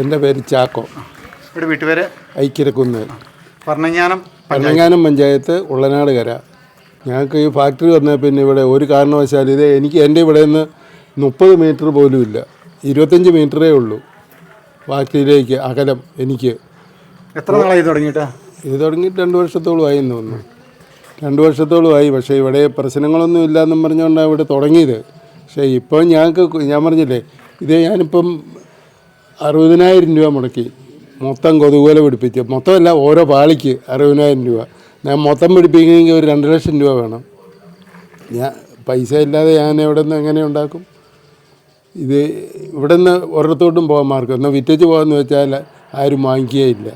എന്റെ പേര് ചാക്കോ. ഇവിടെ വീട്ടുപേര്? ഐക്യരക്കുന്ന്. പറഞ്ഞാനം പഴങ്ങാനം പഞ്ചായത്ത് ഉള്ളനാട് കര ഞങ്ങൾക്ക് ഈ ഫാക്ടറി വന്ന പിന്നെ ഇവിടെ ഒരു കാരണവശാൽ ഇത് എനിക്ക് എന്റെ ഇവിടെ നിന്ന് മുപ്പത് മീറ്റർ പോലും ഇല്ല. ഇരുപത്തഞ്ച് മീറ്ററേ ഉള്ളൂ. ഫാക്ടറിയിലേക്ക് അകലം എനിക്ക്. എത്ര നാളായി തുടങ്ങിയിട്ട്? ഇത് തുടങ്ങിയിട്ട് രണ്ട് വർഷത്തോളമായി എന്ന് തോന്നുന്നു. രണ്ട് വർഷത്തോളമായി പക്ഷേ ഇവിടെ പ്രശ്നങ്ങളൊന്നും ഇല്ലയെന്നും പറഞ്ഞുകൊണ്ടാണ് ഇവിടെ തുടങ്ങിയത്. പക്ഷേ ഇപ്പോൾ ഞങ്ങൾക്ക് ഞാൻ പറഞ്ഞില്ലേ ഇത് ഞാനിപ്പം അറുപതിനായിരം രൂപ മുടക്കി. മൊത്തം കൊതുകുവല പിടിപ്പിച്ച്. മൊത്തമല്ല ഓരോ പാളിക്ക് അറുപതിനായിരം രൂപ. ഞാൻ മൊത്തം പിടിപ്പിക്കണമെങ്കിൽ ഒരു രണ്ട് ലക്ഷം രൂപ വേണം. ഞാൻ പൈസ ഇല്ലാതെ ഞാൻ എവിടെ നിന്ന് എങ്ങനെ ഉണ്ടാക്കും? ഇത് ഇവിടെ നിന്ന് ഒരിടത്തോട്ടും പോകാൻ മാർക്കും എന്നാൽ വിറ്റേച്ച് പോകാമെന്ന് വെച്ചാൽ ആരും വാങ്ങിക്കുകയില്ല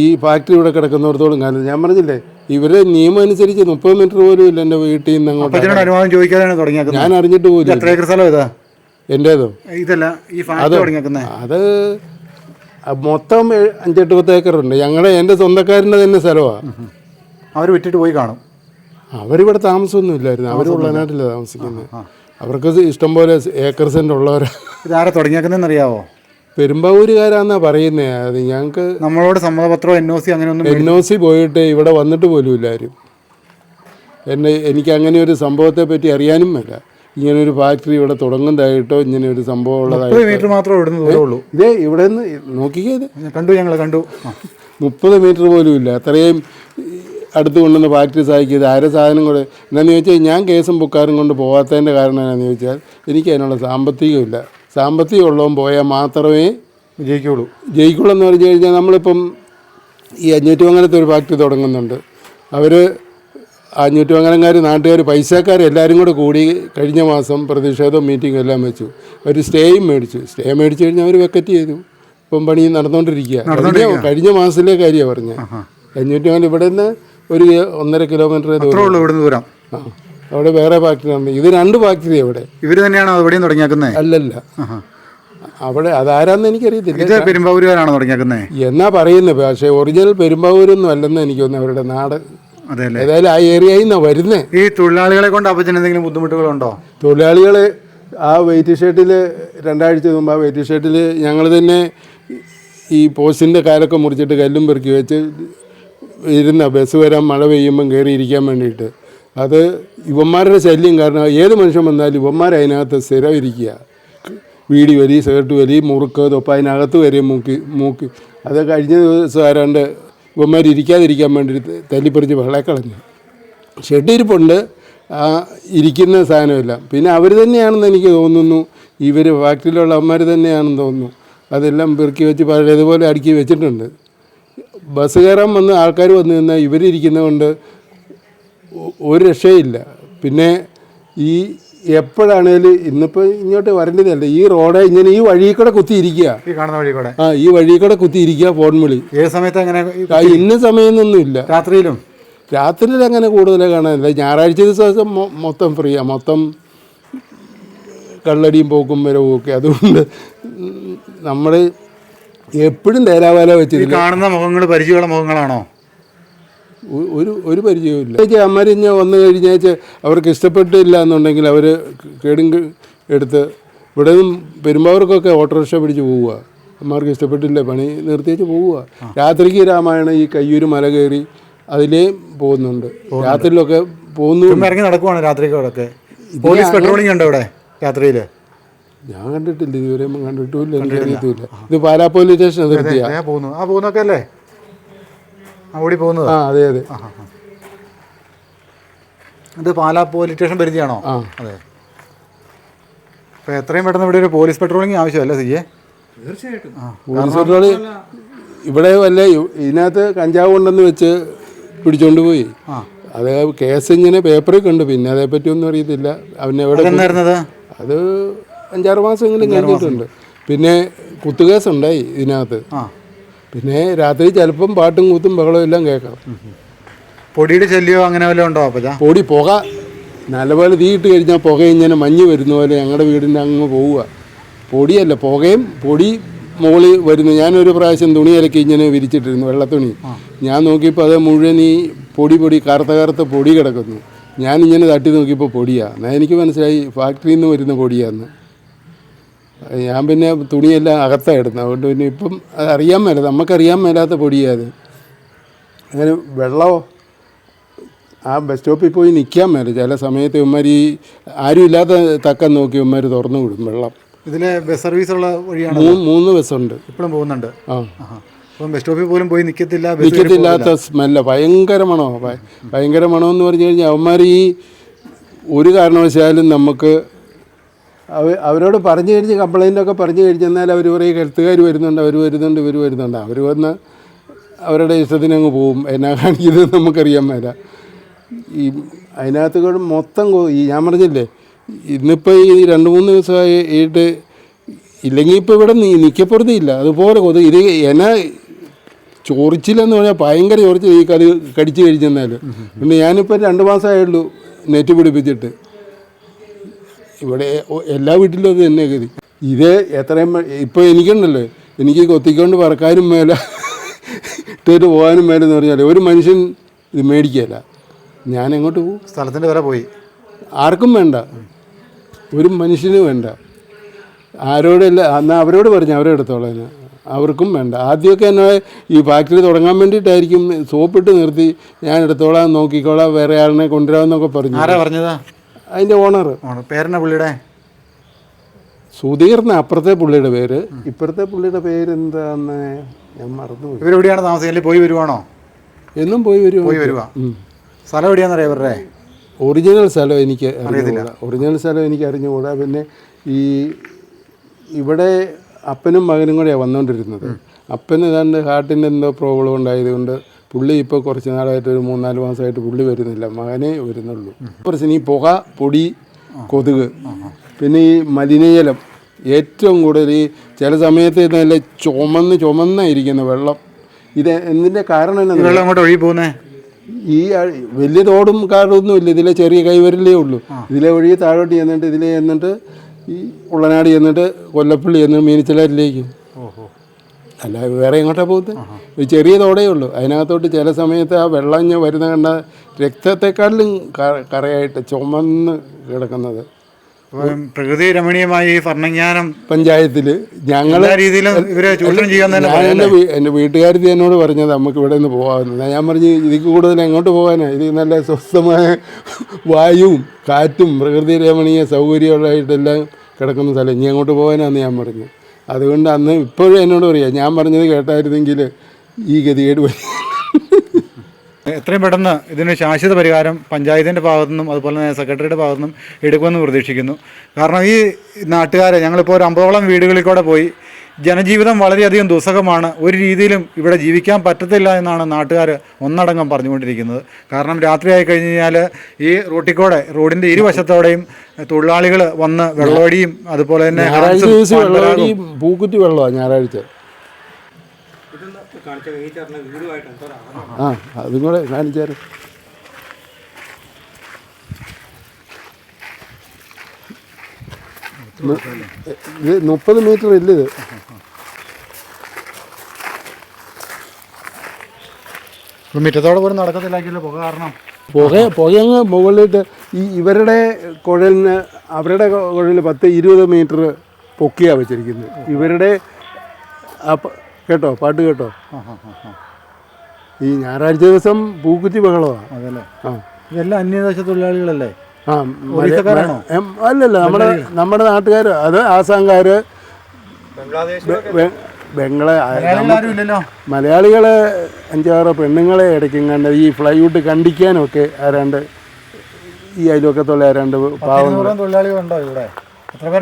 ഈ ഫാക്ടറി ഇവിടെ കിടക്കുന്നിടത്തോളം കാലം ഞാൻ പറഞ്ഞില്ലേ ഇവരെ നിയമം അനുസരിച്ച് മുപ്പത് മീറ്റർ പോലും ഇല്ല എന്റെ വീട്ടിൽ നിന്ന് അങ്ങോട്ട് ഞാൻ അറിഞ്ഞിട്ട് പോലും എന്റേതോ ഇതല്ല ഈ അത് മൊത്തം അഞ്ചെട്ട് പത്ത് ഏക്കറുണ്ട്. ഞങ്ങളുടെ എന്റെ സ്വന്തക്കാരന്റെ തന്നെ സ്ഥലമാണ് അവർ വിറ്റിട്ട് പോയി കാണും. അവരിവിടെ താമസമൊന്നും ഇല്ലായിരുന്നു. അവർ ഉള്ളനാട്ടിലാണ് താമസിക്കുന്നത് അവർക്ക് ഇഷ്ടംപോലെ ഏക്കർ സെന്റ് ഉള്ളവരാ ഇതാരാ പെരുമ്പാവൂരുകാരാന്നാ പറയുന്നത് അത് ഞങ്ങൾക്ക് നമ്മളോട് സമ്മതപത്രം എൻ ഒ സി അങ്ങനെ ഒന്നും എൻ ഒ സി പോയിട്ട് ഇവിടെ വന്നിട്ട് പോലും ഇല്ലാരും എന്നെ എനിക്ക് അങ്ങനെ ഒരു സംഭവത്തെ പറ്റി അറിയാനും മേല. ഇങ്ങനെ ഒരു ഫാക്ടറി ഇവിടെ തുടങ്ങുന്നതായിട്ടോ ഇങ്ങനെ ഒരു സംഭവം ഉള്ളതായിട്ടോ? മീറ്റർ മാത്രമേ ഇവിടുന്ന് ഇതേ ഇവിടെ നിന്ന് നോക്കിക്കേ ഇത്. കണ്ടു ഞങ്ങൾ കണ്ടു. മുപ്പത് മീറ്റർ പോലും ഇല്ല. അത്രയും അടുത്ത് കൊണ്ടുവന്ന് ഫാക്ടറി സഹായിക്കിയത് ആരെ സാധനം കൂടെ എന്താണെന്ന് ചോദിച്ചാൽ ഞാൻ കേസും ബുക്കാരും കൊണ്ട് പോകാത്തതിന്റെ കാരണം എന്നാന്ന് ചോദിച്ചാൽ എനിക്ക് അതിനുള്ള സാമ്പത്തികമില്ല സാമ്പത്തികം ഉള്ളവൻ പോയാൽ മാത്രമേ ജയിക്കുള്ളൂ ജയിക്കുള്ളൂ എന്ന് പറഞ്ഞു കഴിഞ്ഞാൽ നമ്മളിപ്പം ഈ അഞ്ഞൂറ്റുമംഗലത്ത് ഒരു ഫാക്ടറി തുടങ്ങുന്നുണ്ട്. അവർ അഞ്ഞൂറ്റുമംഗലംകാർ നാട്ടുകാർ പൈസക്കാർ എല്ലാവരും കൂടെ കൂടി കഴിഞ്ഞ മാസം പ്രതിഷേധവും മീറ്റിംഗും എല്ലാം വെച്ചു. ഒരു സ്റ്റേയും മേടിച്ചു. സ്റ്റേ മേടിച്ചു കഴിഞ്ഞാൽ അവർ വെക്കറ്റ് ചെയ്തു. ഇപ്പം പണി നടന്നുകൊണ്ടിരിക്കുക കഴിഞ്ഞ കഴിഞ്ഞ മാസത്തിലെ പറഞ്ഞു. പറഞ്ഞത് അഞ്ഞൂറ്റുമംഗലം ഇവിടെ നിന്ന് ഒരു ഒന്നര കിലോമീറ്റർ ദൂരം. ആ. അവിടെ വേറെ ഫാക്ടറി ഉണ്ട്. ഇത് രണ്ട് ഫാക്ടറി അവിടെ. ഇവർ തന്നെയാണോ ഇവിടെയും തുടങ്ങിയേക്കുന്നത് അല്ലല്ല. അവിടെ അതാരാന്ന് എനിക്കറിയത്തില്ല. പെരുമ്പാവൂരുകാരാണോ തുടങ്ങിയേക്കുന്നത് എന്നാ പറയുന്നത് പക്ഷേ ഒറിജിനൽ പെരുമ്പാവൂരൊന്നും അല്ലെന്ന് എനിക്ക് തോന്നുന്നു. അവരുടെ നാട് ഏതായാലും ആ ഏരിയയിൽ നിന്നാണ് വരുന്നത് ഈ തൊഴിലാളികളെ കൊണ്ട് അപ്പച്ചന് എന്തെങ്കിലും ബുദ്ധിമുട്ടുകളുണ്ടോ? തൊഴിലാളികൾ ആ വെയിറ്റ് ഷർട്ടിൽ രണ്ടാഴ്ച മുമ്പ് ആ വെയിറ്റ് ഷർട്ടിൽ ഞങ്ങൾ തന്നെ ഈ പോസ്റ്റിന്റെ കാലൊക്കെ മുറിച്ചിട്ട് കല്ലും പെറുക്കി വെച്ച് ഇരുന്ന ബസ് വരാൻ മഴ പെയ്യുമ്പം കയറി ഇരിക്കാൻ വേണ്ടിയിട്ട്. അത് ഇവന്മാരുടെ ശല്യം കാരണം ഏത് മനുഷ്യൻ വന്നാലും ഇവന്മാർ അതിനകത്ത് സ്ഥിരം ഇരിക്കുക. വീടി വലി സേർട്ട് വലി മുറുക്ക് തൊപ്പ അതിനകത്ത് വരെ മൂക്കി മൂക്കി. അത് കഴിഞ്ഞ ദിവസം ആരാണ്ട് ഇവന്മാർ ഇരിക്കാതിരിക്കാൻ വേണ്ടി തല്ലിപ്പറിച്ച് വെള്ളെ കളഞ്ഞു ഷെഡിരിപ്പുണ്ട്. ആ ഇരിക്കുന്ന സാധനമെല്ലാം. പിന്നെ അവർ തന്നെയാണെന്ന് എനിക്ക് തോന്നുന്നു. ഇവർ ഫാക്ടറിയിലുള്ള അമ്മമാർ തന്നെയാണെന്ന് തോന്നുന്നു. അതെല്ലാം പെറുക്കി വെച്ച് പഴയതുപോലെ അടുക്കി വെച്ചിട്ടുണ്ട്. ബസ് കയറാൻ വന്ന് ആൾക്കാർ വന്നു നിന്നാൽ ഇവരിരിക്കുന്നത് കൊണ്ട് ഒരു രക്ഷയില്ല. പിന്നെ ഈ എപ്പോഴാണേലും ഇന്നിപ്പോൾ ഇങ്ങോട്ട് വരേണ്ടതല്ല? ഈ റോഡ് ഇങ്ങനെ ഈ വഴി കൂടെ കുത്തിയിരിക്കുക ഈ കാണുന്ന വഴി കൂടെ. ആ ഈ വഴി കൂടെ കുത്തിയിരിക്കുക ഫോൺ വിളി. ഏത് സമയത്ത് അങ്ങനെ ഇന്ന ആ, ഇന്ന സമയമൊന്നുമില്ല രാത്രിയിലും? രാത്രിയിൽ അങ്ങനെ കൂടുതൽ കാണാനില്ല ഞായറാഴ്ച ദിവസം മൊ- മൊത്തം ഫ്രീയാ മൊത്തം കള്ളടിയും പോക്കും വരവും ഒക്കെ. അതുകൊണ്ട് നമ്മൾ എപ്പോഴും തേരാവാല ഈ വെച്ചിട്ടില്ല കാണുന്ന മുഖങ്ങൾ പരിചയമുള്ള മുഖങ്ങളാണോ? ഒരു ഒരു പരിചയവും ഇല്ല അമരിഞ്ഞ് വന്നു കഴിഞ്ഞാൽ അവർക്ക് ഇഷ്ടപ്പെട്ടില്ല എന്നുണ്ടെങ്കിൽ അവർ കേടും എടുത്ത് ഇവിടെ നിന്നും പെരുമ്പാവർക്കൊക്കെ ഓട്ടോറിക്ഷ പിടിച്ച് പോവുക. അമ്മമാർക്ക് ഇഷ്ടപ്പെട്ടില്ല പണി നിർത്തിയേച്ച് പോവുക. രാത്രിക്ക് രാമായണം ഈ കയ്യൂര് മല കയറി അതിലേ പോകുന്നുണ്ട്. രാത്രിയിലൊക്കെ പോകുന്നു. ഇറങ്ങി നടക്കുവാണ് രാത്രിക്കൊക്കെ പോലീസ് പെട്രോളിംഗ് ഉണ്ടോ ഇവിടെ രാത്രിയിൽ ഞാൻ കണ്ടിട്ടില്ല ഇതുവരെ കണ്ടിട്ടില്ല. ഇത് പാലാ പോലീസ് സ്റ്റേഷൻ അതിർത്തിയാ. പോകുന്നു. ആ പോകുന്നൊക്കെ അല്ലേ? ആ ഓടി പോകുന്നത് ആ അതെ അതെ. ഇത് പാലാ പോലീസ് സ്റ്റേഷൻ പരിധിയാണോ? ആ. അതെ. അപ്പോൾ എത്രയും പെട്ടെന്ന് ഇവിടെ ഒരു പോലീസ് പെട്രോളിംഗ് ആവശ്യമല്ലേ സിയെ പോലീസ് പെട്രോൾ ഇവിടെ വല്ല ഇതിനകത്ത് കഞ്ചാവ് ഉണ്ടെന്ന് വെച്ച് പിടിച്ചോണ്ട് പോയി. ആ. അത് കേസ് ഇങ്ങനെ പേപ്പറിൽ കണ്ടു പിന്നെ അതേപ്പറ്റി ഒന്നും അറിയത്തില്ല. അവൻ എവിടെ എന്നായിരുന്നത് അത് അഞ്ചാറ് മാസം ഇങ്ങനെ കഴിഞ്ഞിട്ടുണ്ട്. പിന്നെ കുത്തുകേസ് ഉണ്ടായി ഇതിനകത്ത്. ആ. പിന്നെ രാത്രി ചിലപ്പം പാട്ടും കൂത്തും ബഹളവും എല്ലാം കേൾക്കാം. പൊടിയുടെ ശല്യമോ അങ്ങനെ വല്ലതും ഉണ്ടോ അപ്പച്ചാ? പൊടി പുക. നല്ലപോലെ തീയിട്ട് കഴിഞ്ഞാൽ പുക ഇങ്ങനെ മഞ്ഞ് വരുന്ന പോലെ ഞങ്ങളുടെ വീടിന്റെ അങ്ങ് പോവുക. പൊടിയല്ല പുകയും പൊടി മുകളിൽ വരുന്നു. ഞാനൊരു പ്രാവശ്യം തുണി ഇലക്കി ഇങ്ങനെ വിരിച്ചിട്ടിരുന്നു വെള്ളത്തുണി. ഞാൻ നോക്കിയപ്പോൾ അത് മുഴുവൻ ഈ പൊടി പൊടി കറുത്ത കറുത്ത പൊടി കിടക്കുന്നു. ഞാനിങ്ങനെ തട്ടി നോക്കിയപ്പോൾ പൊടിയാണ് എന്നാൽ എനിക്ക് മനസ്സിലായി ഫാക്ടറിയിൽ നിന്ന് വരുന്ന പൊടിയാന്ന്. ഞാൻ പിന്നെ തുണിയെല്ലാം അകത്താണ് ഇടുന്നത്. അതുകൊണ്ട് പിന്നെ ഇപ്പം അത് അറിയാൻ മേല നമുക്കറിയാൻ മേലാത്ത പൊടിയാത് അങ്ങനെ വെള്ളമോ ആ ബസ് സ്റ്റോപ്പിൽ പോയി നിൽക്കാൻ മേല. ചില സമയത്ത് ഇവന്മാർ ഈ ആരും ഇല്ലാത്ത തക്കം നോക്കി ഇവന്മാർ തുറന്നു വിടും വെള്ളം. ഇതിലെ ബസ് സർവീസ് ഉള്ള വഴിയാണ്? മൂന്ന് മൂന്ന് ബസ്സുണ്ട്. ഇപ്പോഴും പോകുന്നുണ്ട്? ആ. അപ്പം ബസ് സ്റ്റോപ്പിൽ പോലും പോയി നിൽക്കത്തില്ല നിൽക്കത്തില്ലാത്ത സ്മെല്ല. ഭയങ്കര മണമാണ് ഭയ- ഭയങ്കര മണമെന്ന് പറഞ്ഞു കഴിഞ്ഞാൽ അവന്മാർ ഈ ഒരു കാരണവശാലും നമുക്ക് അവരോട് പറഞ്ഞു കഴിഞ്ഞ് കംപ്ലയിന്റൊക്കെ പറഞ്ഞു കഴിഞ്ഞെന്നാൽ അവർ പറയും ഹെൽത്തുകാർ വരുന്നുണ്ട് അവർ വരുന്നുണ്ട് ഇവർ വരുന്നുണ്ട്. അവർ വന്ന് അവരുടെ ഇഷ്ടത്തിന് അങ്ങ് പോവും. എന്നാ കാണിക്കുന്നത് നമുക്കറിയാൻ മേല. ഈ അതിനകത്ത് കൂടെ മൊത്തം ഈ ഞാൻ പറഞ്ഞില്ലേ ഇന്നിപ്പോൾ ഈ രണ്ട് മൂന്ന് ദിവസമായിട്ട് ഇല്ലെങ്കിൽ ഇപ്പോൾ ഇവിടെ നീ നിൽക്കപ്പുറത്തില്ല അതുപോലെ കൊതു ഇത് എന്നെ ചോറിച്ചില്ലെന്ന് പറഞ്ഞാൽ ഭയങ്കര ചോറിച്ചിൽ ഈ കടി കടിച്ചു കഴിച്ചെന്നാൽ പിന്നെ ഞാനിപ്പോൾ രണ്ട് മാസമായുള്ളൂ നെറ്റ് പിടിപ്പിച്ചിട്ട്. ഇവിടെ എല്ലാ വീട്ടിലും അത് തന്നെ ഗതി. ഇത് എത്രയും ഇപ്പോൾ എനിക്കുണ്ടല്ലോ എനിക്ക് കൊത്തിക്കൊണ്ട് പറക്കാനും മേല ഇട്ടിട്ട് പോകാനും മേലെന്ന് പറഞ്ഞാൽ ഒരു മനുഷ്യൻ ഇത് മേടിക്കുകയല്ല ഞാൻ എങ്ങോട്ട് പോകും സ്ഥലത്തിന്റെ വരെ പോയി. ആർക്കും വേണ്ട. ഒരു മനുഷ്യനും വേണ്ട. ആരോടല്ല എന്നാൽ അവരോട് പറഞ്ഞു അവരെ എടുത്തോളാം ഞാൻ. അവർക്കും വേണ്ട. ആദ്യമൊക്കെ എന്നെ ഈ ഫാക്ടറി തുടങ്ങാൻ വേണ്ടിയിട്ടായിരിക്കും സോപ്പിട്ട് നിർത്തി ഞാൻ എടുത്തോളാം നോക്കിക്കോളാം വേറെ ആളിനെ കൊണ്ടുവരാമെന്നൊക്കെ പറഞ്ഞു. ആരാ പറഞ്ഞതാ? അതിന്റെ ഓണർ ഓണർ പേരെന്നാ പുള്ളിയുടെ? സുധീറിന് അപ്പുറത്തെ പുള്ളിയുടെ പേര്. ഇപ്പുറത്തെ പുള്ളിയുടെ പേര് എന്താന്ന് ഞാൻ മറന്നു ഇവരെവിടെയാണ് താമസിക്കുന്നത്? പോയി വരുവാണോ? എന്നും പോയി വരുവോ. പോയി വരുവാ. സ്ഥലം എവിടെയാണെന്നറിയാം ഇവരുടെ? ഒറിജിനൽ സ്ഥലം എനിക്ക് അറിയത്തില്ല. ഒറിജിനൽ സ്ഥലം എനിക്ക് അറിഞ്ഞുകൂടാ. പിന്നെ ഈ ഇവിടെ അപ്പനും മകനും കൂടെയാണ് വന്നുകൊണ്ടിരുന്നത് അപ്പന് ഏതാണ്ട് ഹാർട്ടിന്റെ എന്തോ പ്രോബ്ലം ഉണ്ടായതുകൊണ്ട് പുള്ളി ഇപ്പോൾ കുറച്ച് നാളായിട്ട് ഒരു മൂന്നാൽ മാസമായിട്ട് പുള്ളി വരുന്നില്ല. മകനേ വരുന്നുള്ളൂ. പ്രശ്നം ഈ പുക പൊടി കൊതുക്. പിന്നെ ഈ മലിനജലം. ഏറ്റവും കൂടുതൽ ഈ ചില സമയത്ത് നല്ല ചുമന്ന് ചുമന്നായിരിക്കുന്ന വെള്ളം. ഇത് എന്തിന്റെ കാരണം വെള്ളം അങ്ങോട്ട് ഒഴുകി പോകുന്നേ? ഈ വലിയ തോടും കാടൊന്നും ഇല്ല. ഇതിലെ ചെറിയ കൈവരലേ ഉള്ളൂ. ഇതിലെ ഒഴുകി താഴോട്ട് ചെന്നിട്ട് ഇതിലെ ചെന്നിട്ട് ഈ ഉള്ളനാട് ചെന്നിട്ട് കൊല്ലപ്പള്ളി ചെന്നിട്ട് മീനച്ചിലാരിലേക്ക്. ഓഹോ. അല്ല വേറെ എങ്ങോട്ടാ പോകുന്നത് ഒരു ചെറിയ തോടേ ഉള്ളൂ. അതിനകത്തോട്ട് ചില സമയത്ത് ആ വെള്ളം വരുന്ന കണ്ട രക്തത്തെക്കാളിലും കറയായിട്ട് ചുമന്ന് കിടക്കുന്നത്. പ്രകൃതി രമണീയമായ ഈ ഭരണജ്ഞാനം പഞ്ചായത്തിൽ ഞങ്ങൾ എന്റെ വീ- എന്റെ വീട്ടുകാരത്തി എന്നോട് പറഞ്ഞത് നമുക്ക് ഇവിടെ നിന്ന് പോകാമെന്ന്. ഞാൻ പറഞ്ഞു ഇതിൽ കൂടുതൽ എങ്ങോട്ട് പോകാനാണ് ഇത് നല്ല സ്വസ്ഥമായ വായുവും കാറ്റും പ്രകൃതി രമണീയ സൗകര്യമുള്ളതായിട്ടെല്ലാം കിടക്കുന്ന സ്ഥലം. ഇനി അങ്ങോട്ട് പോകാനാന്ന് ഞാൻ പറഞ്ഞു. അതുകൊണ്ട് അന്ന് ഇപ്പോഴും എന്നോട് പറയാം ഞാൻ പറഞ്ഞത് കേട്ടായിരുന്നെങ്കിൽ ഈ ഗതികേട് വരും. എത്രയും പെട്ടെന്ന് ഇതിന് ശാശ്വത പരിഹാരം പഞ്ചായത്തിന്റെ ഭാഗത്തു നിന്നും അതുപോലെ തന്നെ സെക്രട്ടറിയുടെ ഭാഗത്തു നിന്നും എടുക്കുമെന്ന് പ്രതീക്ഷിക്കുന്നു. കാരണം ഈ നാട്ടുകാരെ ഞങ്ങളിപ്പോൾ ഒരു അമ്പതോളം വീടുകളിൽ കൂടെ പോയി ജനജീവിതം വളരെയധികം ദുസ്സഹമാണ്. ഒരു രീതിയിലും ഇവിടെ ജീവിക്കാൻ പറ്റത്തില്ല എന്നാണ് നാട്ടുകാർ ഒന്നടങ്കം പറഞ്ഞുകൊണ്ടിരിക്കുന്നത്. കാരണം രാത്രിയായി കഴിഞ്ഞ് കഴിഞ്ഞാൽ ഈ റോട്ടിൽ കൂടെ റോഡിന്റെ ഇരുവശത്തോടെയും തൊഴിലാളികൾ വന്ന് വെള്ളമടിയും അതുപോലെ തന്നെ പൂക്കുറ്റി വെള്ളമാണ് ഞായറാഴ്ച. ആ അതും കൂടെ കാണിച്ചാൽ ഇത് മുപ്പത് മീറ്റർ ഇല്ല ഇത് ഇപ്പം മുറ്റത്തോടെ പോലും നടക്കത്തില്ലാക്കിയല്ലോ പുക കാരണം. പുക പുകയങ്ങ് മുകളിലിട്ട് ഈ ഇവരുടെ കുഴലിന് അവരുടെ കുഴലിൽ പത്ത് ഇരുപത് മീറ്റർ പൊക്കിയാണ് വെച്ചിരിക്കുന്നത്. ഇവരുടെ കേട്ടോ പാട്ട് കേട്ടോ? ഈ ഞായറാഴ്ച ദിവസം പൂക്കുറ്റി ബഹളമാണ് അതല്ലേ? ആ. ഇതെല്ലാം അന്യദേശ തൊഴിലാളികളല്ലേ ആ അല്ലല്ല നമ്മുടെ നമ്മുടെ നാട്ടുകാർ അത് ആസാംകാർ ബംഗ്ലാ മലയാളികൾ അഞ്ചാറ് പെണ്ണുങ്ങളെ ഇടയ്ക്കും കണ്ട് ഈ ഫ്ലൈവുഡ് കണ്ടിക്കാനൊക്കെ ആരാണ്ട് ഈ അയൽവക്കത്തുള്ള ആരാണ്ട് പാവം തൊഴിലാളികളുണ്ടോ ഇവിടെ?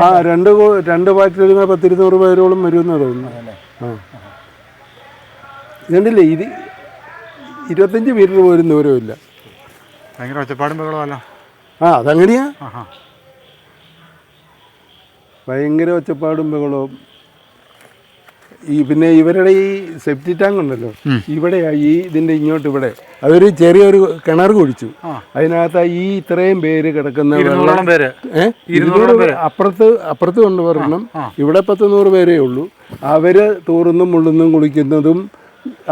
ആ രണ്ട് രണ്ട് പാറ്റിൽ പാർട്ടിയിൽ പത്തിരുന്നൂറ് പേരോളം വരുമെന്ന് തോന്നുന്നു ആ. കണ്ടില്ലേ ഇത് ഇരുപത്തഞ്ച് മീറ്റർ പോലും ദൂരമില്ല ഭയങ്കര ഒച്ചപ്പാടും ബഹളമല്ലോ ആ അതങ്ങനെയാ? ഭയങ്കര ഒച്ചപ്പാടും ബഹളവും. ഈ പിന്നെ ഇവരുടെ ഈ സെപ്റ്റി ടാങ്ക് ഉണ്ടല്ലോ ഇവിടെ ഈ ഇതിന്റെ ഇങ്ങോട്ട് ഇവിടെ. അതൊരു ചെറിയൊരു കിണർ കുഴിച്ചു. അതിനകത്ത് ഈ ഇത്രയും പേര് കിടക്കുന്ന വെള്ളം. ഇരുന്നൂറ് അപ്പുറത്ത് അപ്പുറത്ത് കൊണ്ടുവരണം. ഇവിടെ പത്ത് നൂറ് പേരേ ഉള്ളൂ. അവർ തൂറുന്നും മുള്ളുന്നും കുളിക്കുന്നതും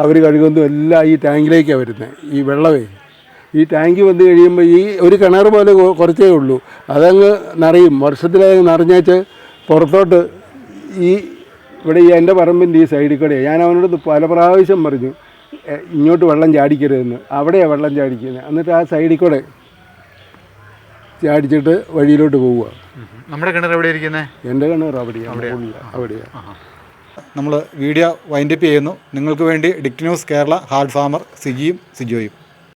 അവർ കഴുകുന്നതും എല്ലാം ഈ ടാങ്കിലേക്കാണ് വരുന്നത് ഈ വെള്ളമേ. ഈ ടാങ്ക് വന്നു കഴിയുമ്പോൾ ഈ ഒരു കിണർ പോലെ കുറച്ചേ ഉള്ളൂ. അതങ്ങ് നിറയും. വർഷത്തിലങ്ങ് നിറഞ്ഞേച്ച് പുറത്തോട്ട് ഈ ഇവിടെ ഈ എന്റെ പറമ്പിന്റെ ഈ സൈഡിൽ കൂടെ ഞാൻ അവനോട് പല പ്രാവശ്യം പറഞ്ഞു ഇങ്ങോട്ട് വെള്ളം ചാടിക്കരുതെന്ന്. അവിടെയാണ് വെള്ളം ചാടിക്കുന്നത്. എന്നിട്ട് ആ സൈഡിൽ കൂടെ ചാടിച്ചിട്ട് വഴിയിലോട്ട് പോവുക. നമ്മുടെ കിണർ എവിടെ ഇരിക്കുന്നത് എന്റെ കിണർ അവിടെയാണ് അവിടെയാണ് നമ്മൾ വീഡിയോ വൈൻഡപ്പ് ചെയ്യുന്നു. നിങ്ങൾക്ക് വേണ്ടി ഡിക്ടി ന്യൂസ് കേരള ഹാർഡ് ഫാമർ സിജിയും സിജോയും.